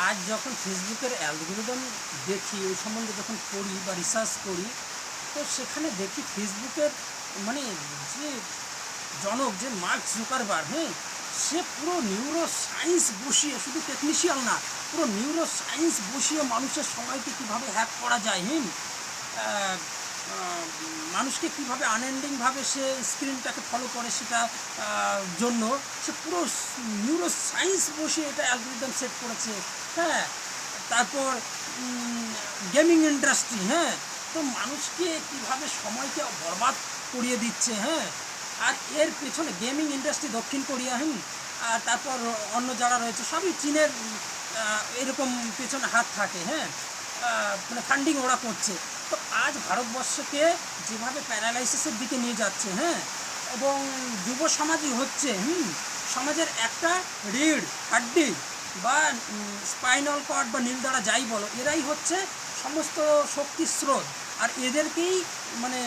আজ যখন ফেসবুকের অ্যালগোরিদম দেখি ওই সম্বন্ধে যখন পড়ি বা রিসার্চ করি তো সেখানে দেখি ফেসবুকের মানে যে জনক যে মার্ক জুকারবার হ্যাঁ সে পুরো নিউরো সায়েন্স বসিয়ে শুধু টেকনিশিয়ান না পুরো নিউরো সায়েন্স বসিয়ে মানুষের সময়কে কীভাবে হ্যাক করা যায় হ্যাঁ আহ, আহ, মানুষকে কীভাবে আনএন্ডিংভাবে সে স্ক্রিনটাকে ফলো করে সেটা জন্য সে পুরো নিউরো সায়েন্স বসে এটা অ্যালগোরিদম সেট করেছে। হ্যাঁ তারপর গেমিং ইন্ডাস্ট্রি হ্যাঁ তো মানুষকে কীভাবে সময়কে বরবাদ করিয়ে দিচ্ছে হ্যাঁ আর এর পেছনে গেমিং ইন্ডাস্ট্রি দক্ষিণ কোরিয়া, হুম, আর তারপর অন্য যারা রয়েছে, সবই চীনের এরকম পেছনে হাত থাকে হ্যাঁ মানে ফান্ডিং ওরা করছে। তো আজ ভারতবর্ষকে যেভাবে প্যারালাইসিসের দিকে নিয়ে যাচ্ছে হ্যাঁ এবং যুব সমাজই হচ্ছে, হুম, সমাজের একটা রিড় হাড্ডি বা স্পাইনাল কর্ড বা নীলদারা যাই বলো, এরাই হচ্ছে সমস্ত শক্তির স্রোত। আর এদেরকেই মানে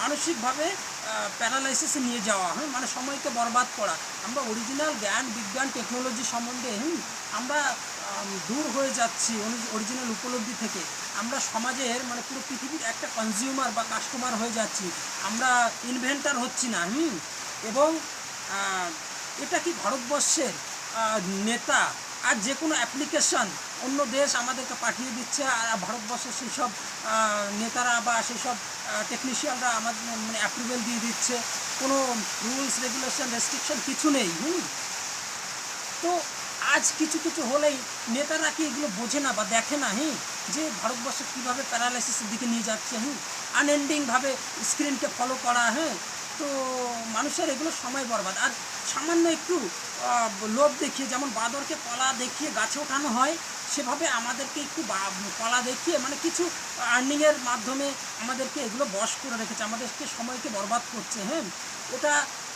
মানসিকভাবে প্যারালাইসিসে নিয়ে যাওয়া হ্যাঁ। মানে সময়কে বরবাদ করা। আমরা অরিজিনাল জ্ঞান বিজ্ঞান টেকনোলজি সম্বন্ধে আমরা আম, দূর হয়ে যাচ্ছি অরিজিনাল উপলব্ধি থেকে। আমরা সমাজের মানে পুরো পৃথিবীর একটা কনজিউমার বা কাস্টমার হয়ে যাচ্ছি। আমরা ইনভেন্টার হচ্ছি না হুম। এবং এটা কি ভারতবর্ষের নেতা আর যে কোনো অ্যাপ্লিকেশন অন্য দেশ আমাদেরকে পাঠিয়ে দিচ্ছে, আর ভারতবর্ষের সেই সব নেতারা বা সেই সব টেকনিশিয়ানরা আমাদের মানে অ্যাপ্রুভেল দিয়ে দিচ্ছে। কোনো রুলস রেগুলেশন রেস্ট্রিকশন কিছু নেই, হুম? তো আজ কিছু কিছু হলেই নেতারা কি এগুলো বোঝে না বা দেখে না, হুম? যে ভারতবর্ষ কীভাবে প্যারালাইসিসের দিকে নিয়ে যাচ্ছে, হুম? আনএন্ডিংভাবে স্ক্রিনকে ফলো করা হ্যাঁ তো মানুষের এগুলো সময় বরবাদ। আর সামান্য একটু লোভ দেখিয়ে, যেমন বাঁদরকে কলা দেখিয়ে গাছে ওঠানো হয়, সেভাবে আমাদেরকে একটু কলা দেখিয়ে মানে কিছু আর্নিংয়ের মাধ্যমে আমাদেরকে এগুলো বশ করে রেখেছে, আমাদেরকে সময়কে বরবাদ করছে হ্যাঁ? ওটা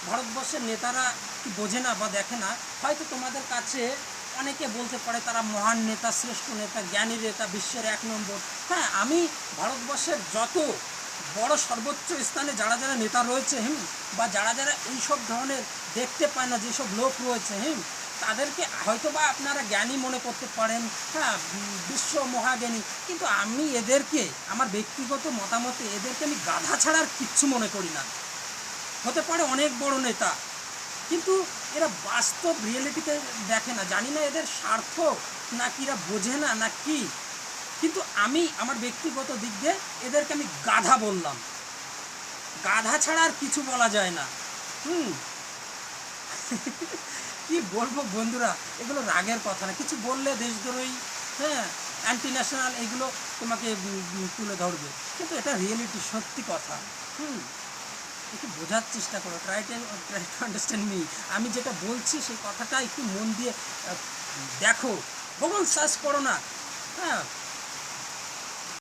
ভারতবর্ষের নেতারা কি বোঝে না বা দেখে না? হয়তো তোমাদের কাছে অনেকে বলতে পারে তারা মহান নেতা, শ্রেষ্ঠ নেতা, জ্ঞানী নেতা, বিশ্বের এক নম্বর। হ্যাঁ আমি ভারতবর্ষের যত বড় সর্বোচ্চ স্থানে যারা যারা নেতা রয়েছে, হুম, বা যারা যারা এইসব ধরনের দেখতে পায় না, যেসব লোক রয়েছে, হুম, তাদেরকে হয়তো বা আপনারা জ্ঞানী মনে করতে পারেন হ্যাঁ বিশ্ব মহাজ্ঞানী। কিন্তু আমি এদেরকে, আমার ব্যক্তিগত মতামতে এদেরকে আমি গাধা ছাড়ার কিচ্ছু মনে করি না। হতে পারে অনেক বড় নেতা, কিন্তু এরা বাস্তব রিয়েলিটিতে দেখে না। জানি না এদের স্বার্থ, না কি এরা বোঝে না না কি। কিন্তু আমি আমার ব্যক্তিগত দিক দিয়ে এদেরকে আমি গাধা বললাম। গাধা ছাড়া আর কিছু বলা যায় না। হুম। কি বলব বন্ধুরা, এগুলো রাগের কথা না। কিছু বললে দেশদ্রোহী হ্যাঁ অ্যান্টি ন্যাশনাল এগুলো তোমাকে তুলে ধরবে। কিন্তু এটা রিয়েলিটি সত্যি কথা। হুম। একটু বোঝার চেষ্টা করো। Try try to understand me আমি যেটা বলছি, সেই কথাটা একটু মন দিয়ে দেখো। গুগল সার্চ করো না। হ্যাঁ।